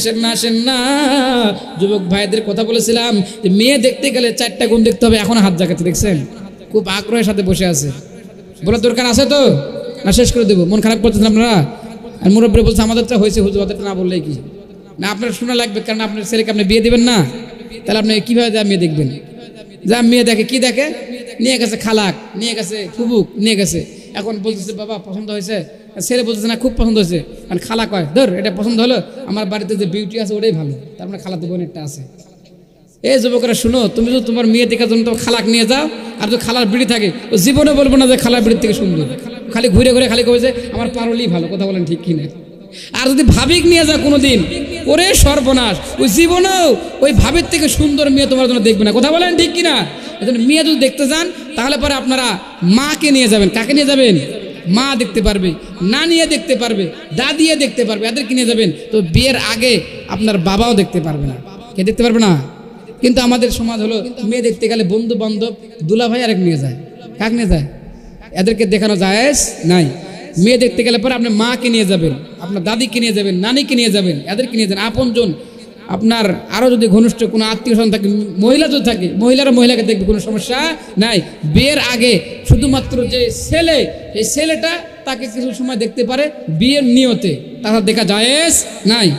আসেন না আসেন না, যুবক ভাইদের কথা বলেছিলাম যে মেয়ে দেখতে গেলে চারটা গুণ দেখতে হবে, এখন হাত জাগাতে, দেখছেন? খুব আগ্রহের সাথে বসে আছে। বলার দরকার আছে তো? না, শেষ করে দেবো। মন খারাপ করতেছেন আপনারা? আর মুরব্বী বলছে, আমাদেরটা হয়েছে হুজুর ওদেরটা না বললেই কি? না, আপনার শোনা লাগবে, কারণ আপনার ছেলেকে আপনি বিয়ে দেবেন না। তাহলে আপনি কীভাবে যা মেয়ে দেখবেন? যা মেয়ে দেখে, কি দেখে? নিয়ে গেছে খালাক, নিয়ে গেছে ফুবুক, নিয়ে গেছে এখন বলতেছে, বাবা, পছন্দ হয়েছে। ছেলে বলতেছে, না, খুব পছন্দ হয়েছে। কারণ খালা কয়, ধর, এটা পছন্দ হলো, আমার বাড়িতে যে বিউটি আছে, ওটাই ভালো। তার মানে খালাতো বোন একটা আছে। এই যুবকরা, শুনো, তুমি যদি তোমার মেয়ে দেখার জন্য তোমার খালাক নিয়ে যাও, আর যদি খালার বিড়ি থাকে, ও জীবনে বলব না যে খালার বিড়ির থেকে সুন্দর। খালি ঘুরে ঘুরে খালি কবে যে আমার পারলেই ভালো, কথা বলেন ঠিক কিনা? আর যদি ভাবিক নিয়ে যাও কোনোদিন ওরে সর্বনাশ, ওই জীবনেও ওই ভাবের থেকে সুন্দর মেয়ে তোমার জন্য দেখবে না। কথা বলেন ঠিক কিনা? এজন্য মেয়ে যদি দেখতে যান, তাহলে পরে আপনারা মাকে নিয়ে যাবেন। কাকে নিয়ে যাবেন? মা দেখতে পারবে না নিয়ে দেখতে পারবে দাদিয়ে দেখতে পারবে এদের কিনে যাবেন। তো বিয়ের আগে আপনার বাবাও দেখতে পারবে না। কে দেখতে পারবে না? কিন্তু আমাদের সমাজ হলো, মেয়ে দেখতে গেলে বন্ধু বান্ধব দুলা ভাই আরেক নিয়ে যায়। কাক নিয়ে যায়? এদেরকে দেখানো যায় নাই। মেয়ে দেখতে গেলে পরে আপনি মাকে নিয়ে যাবেন আপনার দাদিকে নিয়ে যাবেন নানিকে নিয়ে যাবেন এদেরকে নিয়ে যান আপনজন আপনার আরও যদি ঘনিষ্ঠ কোনো আত্মীয় স্বজন থাকে মহিলা যদি থাকে মহিলারা মহিলাকে দেখবে কোনো সমস্যা নাই। বিয়ের আগে শুধুমাত্র যে ছেলে এই ছেলেটা তাকে কিছু সময় দেখতে পারে বিয়ের নিয়তে। তারা দেখা যায় নাই।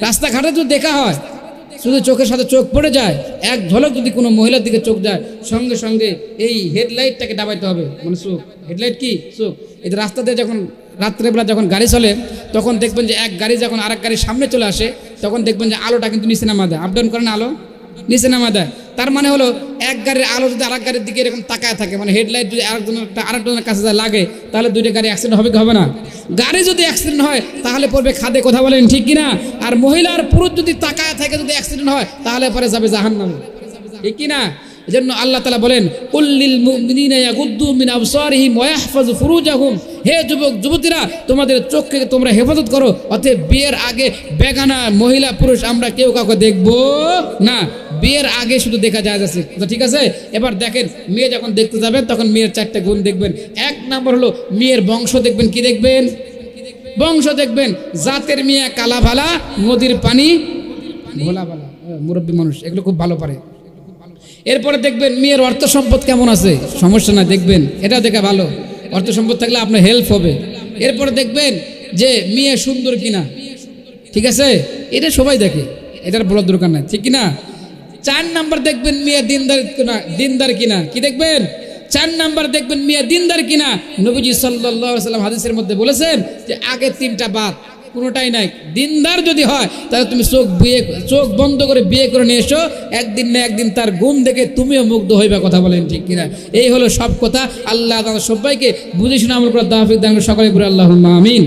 রাস্তাঘাটে যদি দেখা হয় শুধু চোখের সাথে চোখ পড়ে যায়, এক ঝলক যদি কোনো মহিলার দিকে চোখ যায়, সঙ্গে সঙ্গে এই হেডলাইটটাকে দাবাইতে হবে। মানে চোখ, হেডলাইট কি? চোখ। এই রাস্তা দিয়ে যখন রাত্রেবেলা যখন গাড়ি চলে, তখন দেখবেন যে এক গাড়ি যখন আরেক গাড়ির সামনে চলে আসে, তখন দেখবেন যে আলোটা কিন্তু নিচে নামা দেয়। আপডাউন করে না আলো? নিচে নামা দেয়। তার মানে হলো, এক গাড়ির আলো যদি আরেক গাড়ির দিকে এরকম তাকায় থাকে মানে হেডলাইট যদি আরেকজনের আরেকজনের কাছে যা লাগে, তাহলে দুইটা গাড়ি অ্যাক্সিডেন্ট হবে কি হবে না? গাড়ি যদি অ্যাক্সিডেন্ট হয়, তাহলে পড়বে খাদে, কথা বলেন ঠিক কিনা? আর মহিলার পুরুষ যদি তাকায় থাকে, যদি অ্যাক্সিডেন্ট হয়, তাহলে পরে যাবে জাহান্নামে। ঠিক কিনা? এজন্য আল্লাহ তালা বলেন কুল্লিল হে যুবক, যুবতীরা, তোমাদের চোখকে তোমরা হেফাজত করো, অতএব বিয়ের আগে বেগানা মহিলা পুরুষ আমরা কেউ কাউকে দেখব না। বিয়ের আগে শুধু দেখা যায় যাচ্ছে ঠিক আছে? এবার দেখেন, মেয়ে যখন দেখতে যাবেন, তখন মেয়ের চারটে গুণ দেখবেন। এক নম্বর হলো, মেয়ের বংশ দেখবেন, কি দেখবেন? বংশ দেখবেন। জাতের মেয়ে কালা ভালা নদীর পানি ভোলা ভালা মুরব্বী মানুষ, এগুলো খুব ভালো পারে। এরপরে দেখবেন মেয়ের অর্থ সম্পদ কেমন আছে? সমস্যা না দেখবেন। এটা দেখা ভালো। অর্থ সম্পদ থাকলে আপনার হেল্প হবে। এরপরে দেখবেন যে মেয়ে সুন্দর কিনা। ঠিক আছে? এটা সবাই দেখে। এটার বলার দরকার নাই। ঠিক কিনা? চার নাম্বার দেখবেন মেয়ে দিনদার কিনা দিনদার কিনা। কি দেখবেন? চার নাম্বার দেখবেন মেয়ে দিনদার কিনা। নবীজি সাল্লাহ সাল্লাম হাদিসের মধ্যে বলেছেন যে আগে তিনটা বাদ কোনোটাই নাই। দিনদার যদি হয়, তাহলে তুমি চোখ বিয়ে, চোখ বন্ধ করে বিয়ে করে নিয়ে এসো। একদিন না একদিন তার গুণ দেখে তুমিও মুগ্ধ হইবা, কথা বলেন ঠিক কিনা। এই হলো সব কথা। আল্লাহ তাদের সবাইকে বুঝে শুনে আমল করে দাফিক দান সকলে ঘুরে আল্লাহ আমিন।